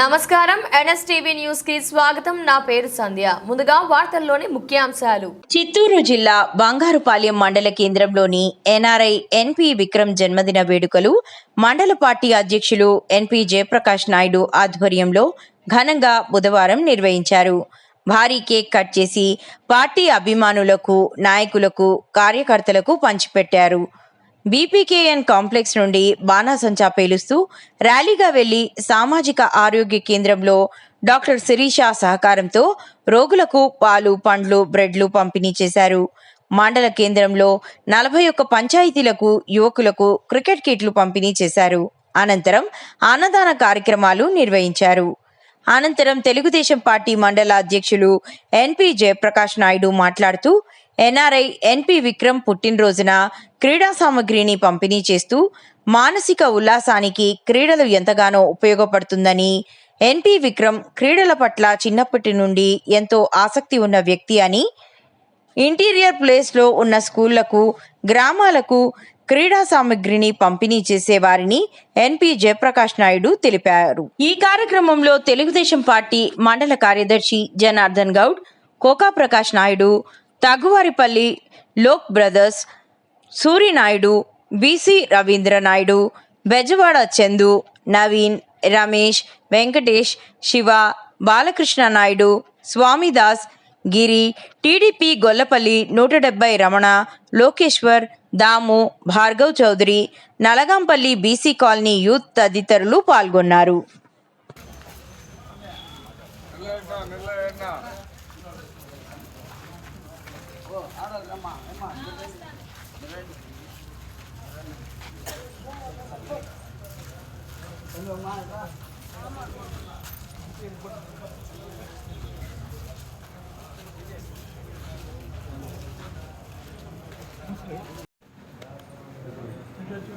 నమస్కారం. ఎన్ఎస్టీవీ న్యూస్కి స్వాగతం. నా పేరు సంధ్య. ముందుగా వార్తల్లోని ముఖ్యాంశాలు. చిత్తూరు జిల్లా బంగారుపాలెం మండల కేంద్రంలోని ఎన్ఆర్ఐ ఎన్పి విక్రమ్ జన్మదిన వేడుకలు మండల పార్టీ అధ్యక్షులు ఎన్పి జయప్రకాష్ నాయుడు ఆధ్వర్యంలో ఘనంగా బుధవారం నిర్వహించారు. భారీ కేక్ కట్ చేసి పార్టీ అభిమానులకు నాయకులకు కార్యకర్తలకు పంచిపెట్టారు. బీపీకేఎన్ కాంప్లెక్స్ నుండి బాణాసంచా పేలుస్తూ ర్యాలీగా వెళ్ళి సామాజిక ఆరోగ్య కేంద్రంలో డాక్టర్ శిరీష సహకారంతో రోగులకు పాలు పండ్లు బ్రెడ్లు పంపిణీ చేశారు. మండల కేంద్రంలో నలభై ఒక్క పంచాయతీలకు యువకులకు క్రికెట్ కిట్లు పంపిణీ చేశారు. అనంతరం అన్నదాన కార్యక్రమాలు నిర్వహించారు. అనంతరం తెలుగుదేశం పార్టీ మండల అధ్యక్షులు ఎన్పి జయప్రకాష్ నాయుడు మాట్లాడుతూ ఎన్ఆర్ఐ ఎన్పి విక్రమ్ పుట్టినరోజున క్రీడా సామగ్రిని పంపిణీ చేస్తూ మానసిక ఉల్లాసానికి క్రీడలు ఎంతగానో ఉపయోగపడుతుందని ఎన్పి విక్రమ్ క్రీడల పట్ల చిన్నప్పటి నుండి ఎంతో ఆసక్తి ఉన్న వ్యక్తి అని ఇంటీరియర్ ప్లేస్లో ఉన్న స్కూళ్ళకు గ్రామాలకు క్రీడా సామగ్రిని పంపిణీ చేసేవారిని ఎన్పి జయప్రకాష్ నాయుడు తెలిపారు. ఈ కార్యక్రమంలో తెలుగుదేశం పార్టీ మండల కార్యదర్శి Janardhan Goud Koka Prakash Naidu Taguvaripalli Lok brothers Surinaidu BC Ravindra Naidu Bezawada Chandu Naveen Ramesh Venkatesh Shiva Balakrishna Naidu Swamidas Giri TDP Gollapalli నూట డెబ్బై Ramana Lokeshwar Damu Bhargav Chowdary Nalagampalli BC colony youth తదితరులు పాల్గొన్నారు.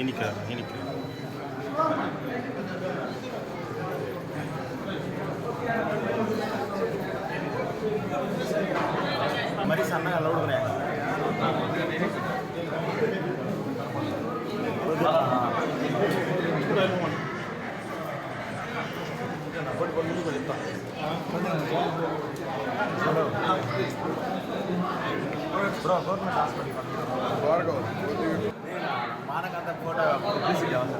இனிக்கிறா இனிக்கிறா మరి సన్నగా allowed bro government hospital மானகாந்த photo பிசிக்கில் வந்து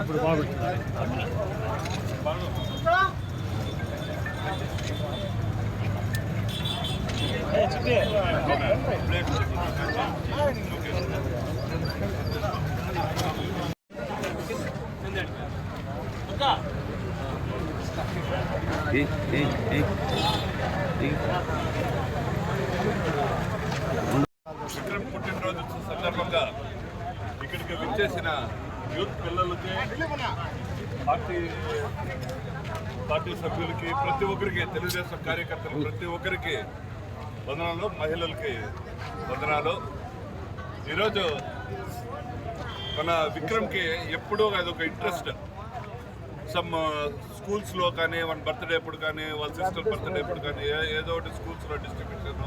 ఇప్పుడు బాబు చిట్టే విక్రమ్ పుట్టినరోజు సందర్భంగా ఇక్కడికి విచ్చేసిన యూత్ పిల్లలకి పార్టీ పార్టీ సభ్యులకి ప్రతి ఒక్కరికి తెలుగుదేశం కార్యకర్తలు ప్రతి ఒక్కరికి వందనాలు మహిళలకి వందనాలు. ఈరోజు మన విక్రమ్కి ఎప్పుడూ అది ఒక ఇంట్రెస్ట్. సమ్ స్కూల్స్లో కానీ వాళ్ళ బర్త్డే ఎప్పుడు కానీ వాళ్ళ సిస్టర్ బర్త్డే ఎప్పుడు కానీ ఏదో ఒకటి స్కూల్స్లో డిస్ట్రిబ్యూషన్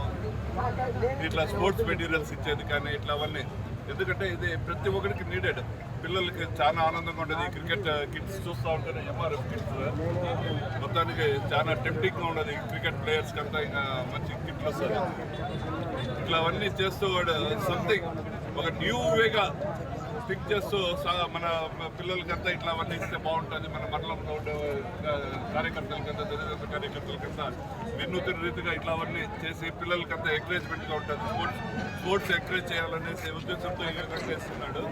ఇట్లా స్పోర్ట్స్ మెటీరియల్స్ ఇచ్చేది కానీ ఇట్లా అవన్నీ. ఎందుకంటే ఇది ప్రతి ఒక్కరికి నీడెడ్ పిల్లలకి చాలా ఆనందంగా ఉంటుంది క్రికెట్ కిట్స్ చూస్తూ ఉంటారు ఎంఆర్ఎఫ్ కిట్స్ మొత్తానికి చాలా టెంప్టింగ్గా ఉండదు. క్రికెట్ ప్లేయర్స్కి అంతా ఇంకా మంచి కిట్లు వస్తుంది ఇట్లా అవన్నీ చేస్తూ సంథింగ్ ఒక న్యూ వేగా పిక్ చేస్తూ మన పిల్లలకంతా ఇట్లా అవన్నీ ఇస్తే బాగుంటుంది మన మండలంలో ఉండే ఆ, కార్యకర్తలకంతా తెలుగుదేశం కార్యకర్తలకంతా వినూతన రీతిగా ఇట్లా అవన్నీ చేసి పిల్లలకంతా ఎంకరేజ్మెంట్గా ఉంటుంది. స్పోర్ట్స్ స్పోర్ట్స్ ఎంకరేజ్ చేయాలనేసి ఉద్దేశంతో ఎంకరేజ్ చేస్తున్నాడు.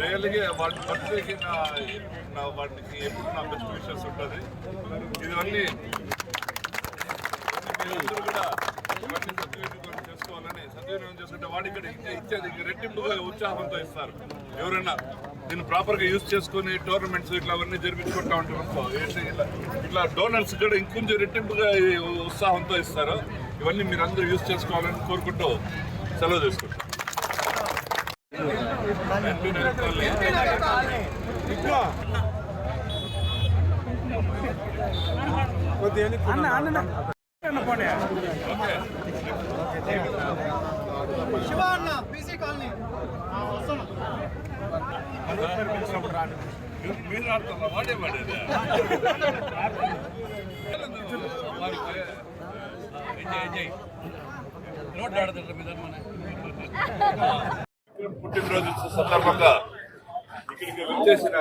రియల్గా వాటి బర్త్డేకి నా నా ఎప్పుడు నా బెస్ట్ విషెస్ ఉంటుంది. ఇవన్నీ మీరందరూ కూడా ఇవన్నీ సద్వినియోగం చేసుకోవాలని సద్వినియోగం చేసుకుంటే వాడి ఇక్కడ ఇచ్చేది ఇంక రెట్టింపుగా ఉత్సాహంతో ఇస్తారు. ఎవరైనా దీన్ని ప్రాపర్గా యూజ్ చేసుకొని టోర్నమెంట్స్ ఇట్లా అవన్నీ జరిపించుకుంటా ఉంటాం అనుకో. ఇట్లా ఇట్లా డోనర్స్ కూడా ఇంకొంచెం రెట్టింపుగా ఉత్సాహంతో ఇస్తారు. ఇవన్నీ మీరు అందరూ యూజ్ చేసుకోవాలని కోరుకుంటూ సెలవు తీసుకుంటాం శివ అన్న బీసీ కాలనీ. మీరు ఆడుతున్నా వాడే వాడేది పుట్టినరోజు సందర్భంగా ఇక్కడికి వచ్చేసిన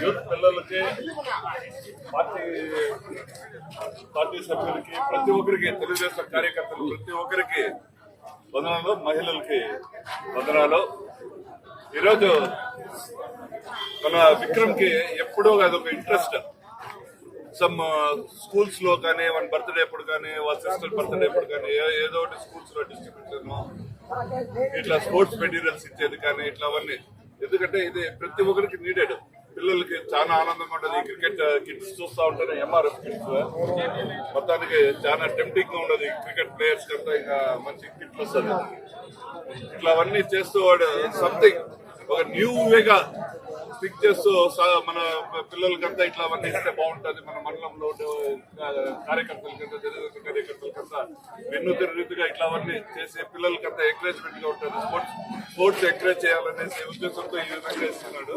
యూత్ పిల్లలకి పార్టీ పార్టీ సభ్యులకి ప్రతి ఒక్కరికి తెలుగుదేశం కార్యకర్తలు ప్రతి ఒక్కరికి వందనాలు. మహిళలకి వందనాలు. ఈరోజు మన విక్రమ్కి ఎప్పుడో అది ఒక ఇంట్రెస్ట్ సమ్ స్కూల్స్లో కానీ వన్ బర్త్డే అప్పుడు కానీ వాళ్ళ సిస్టర్ బర్త్డే అప్పుడు కానీ ఏదో ఒకటి స్కూల్స్లో డిస్ట్రిబ్యూషన్ ఇట్లా స్పోర్ట్స్ మెటీరియల్స్ ఇచ్చేది కానీ ఇట్లా అవన్నీ. ఎందుకంటే ఇది ప్రతి ఒక్కరికి నీడెడ్ పిల్లలకి చాలా ఆనందంగా ఉంటుంది. క్రికెట్ కిట్స్ చూస్తూ ఉంటేనే ఎంఆర్ఎఫ్ కిట్స్ మొత్తానికి చాలా టెంప్టింగ్గా ఉండదు క్రికెట్ ప్లేయర్స్ కంతా ఇంకా మంచి కిట్లు వస్తుంది. ఇట్లా అవన్నీ చేస్తూ వాడు సంథింగ్ ఒక న్యూ వేగా స్టిక్ చేస్తూ సా- మన పిల్లలకంతా ఇట్లా అవన్నీ ఇస్తే బాగుంటుంది. మన మండలంలో కార్యకర్తలకంతా తెలుగుదేశం కార్యకర్తలకంతా వినూతన రీతిగా ఇట్లా అవన్నీ చేసి పిల్లలకంతా ఎంకరేజ్మెంట్గా ఉంటుంది. స్పోర్ట్స్ స్పోర్ట్స్ ఎంకరేజ్ చేయాలనేసి ఉద్దేశంతో ఈ విధంగా ఇస్తున్నాడు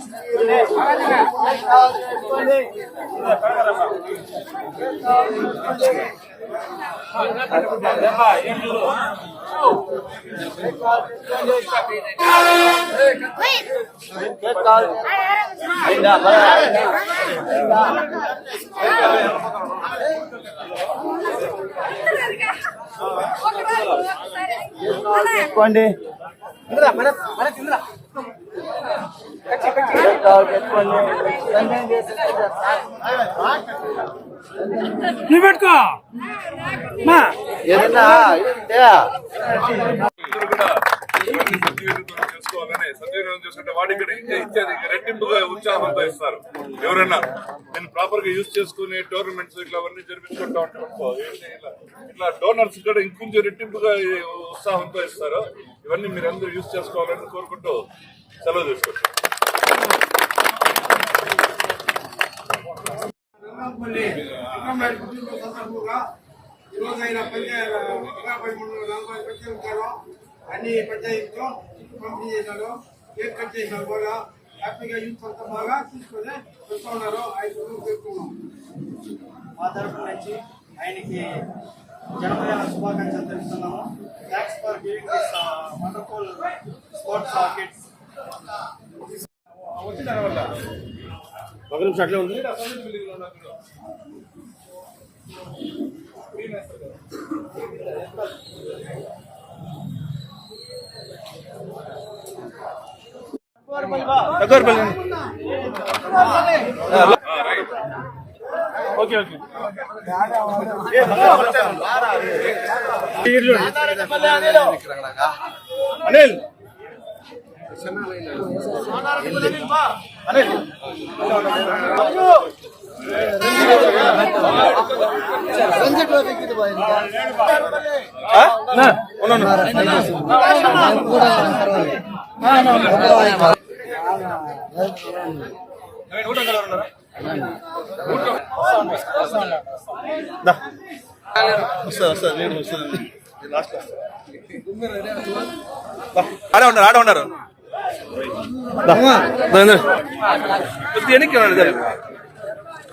తీసుకోండి ఇంద్రా మన మన తింద్రా నువ్వు పెట్టుకో. ఏదన్నా చేసుకోవాలని సద్వినియోగం చేసుకుంటే వాడి ఇక్కడ ఇంకా ఇచ్చేది రెట్టింపుగా ఉత్సాహంతో ఇస్తారు ఎవరైనా నేను ప్రాపర్గా యూజ్ చేసుకుని టోర్నమెంట్స్ ఇట్లా అవన్నీ జరిపించుకుంటా ఉంటాం అనుకో. ఏంటి ఇట్లా ఇట్లా డోనర్స్ కూడా ఇంకొంచెం రెట్టింపుగా ఉత్సాహంతో ఇస్తారు ఇవన్నీ మీరు అందరూ యూజ్ చేసుకోవాలని కోరుకుంటూ సెలవు తీసుకుంటాం ఈరోజు ఆయన పంచాయతీ నలభై మూడు నలభై పంచాయతీ ఉంటారు అన్ని పంచాయతీలో పంపిణీ చేశారు కేక్ కట్ చేశారు బాగా హ్యాపీగా యూత్ అంతా బాగా తీసుకొని వస్తూ ఉన్నారు ఐదు రోజులు పెట్టుకున్నాం మా తరఫు నుంచి ఆయనకి జన్మదిన శుభాకాంక్షలు తెలుపుతున్నాము. Thanks for giving this wonderful sports kits తర్వాత. ఒక నిమిషం అట్లే ఉంది దగ్గరపల్లి ఓకే ఓకే అనిల్ అనిల్ నేను లాస్ట్ ఆడే ఉన్నారు ఆడే ఉన్నారు. దా.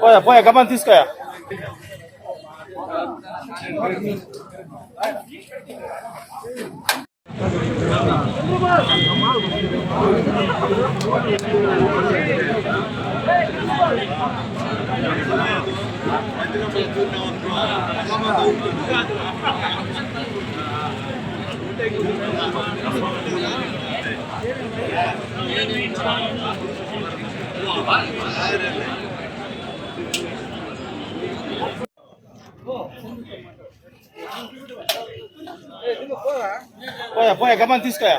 పోయా పోయా గమని తీసుకోయా పోయా పోయా గమని తీసుకోయా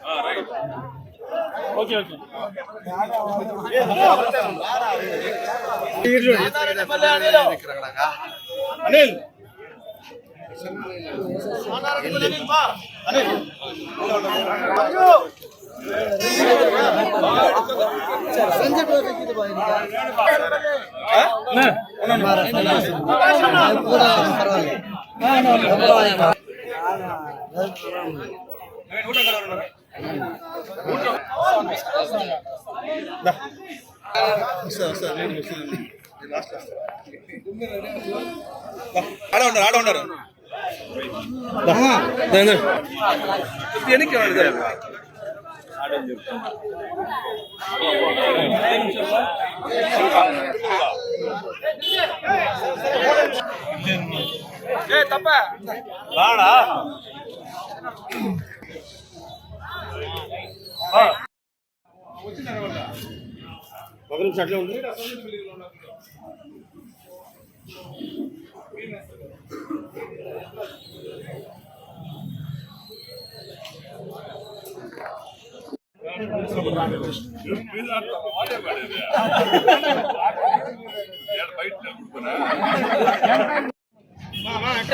ఓకే ఓకే అనిల్ అనిల్ ఆ? నా, ఉన్నాను. నేను ఊట కలర్ ఉన్నారా? దా. వస్తా వస్తా నేను వస్తాను లాస్ట్ వస్తా. దా. ఆడ ఉన్నారు ఆడ ఉన్నారు దా. దా, దా. కొద్దిగా వెనక్కి ఉన్నాడు ఇద్దరు. రాడా ఒక నిమిషం అట్లే ఉంది బయట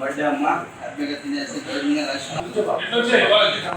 బర్త్డే అమ్మ హ్యాపీగా తినేసి ధైర్యంగా రాసిన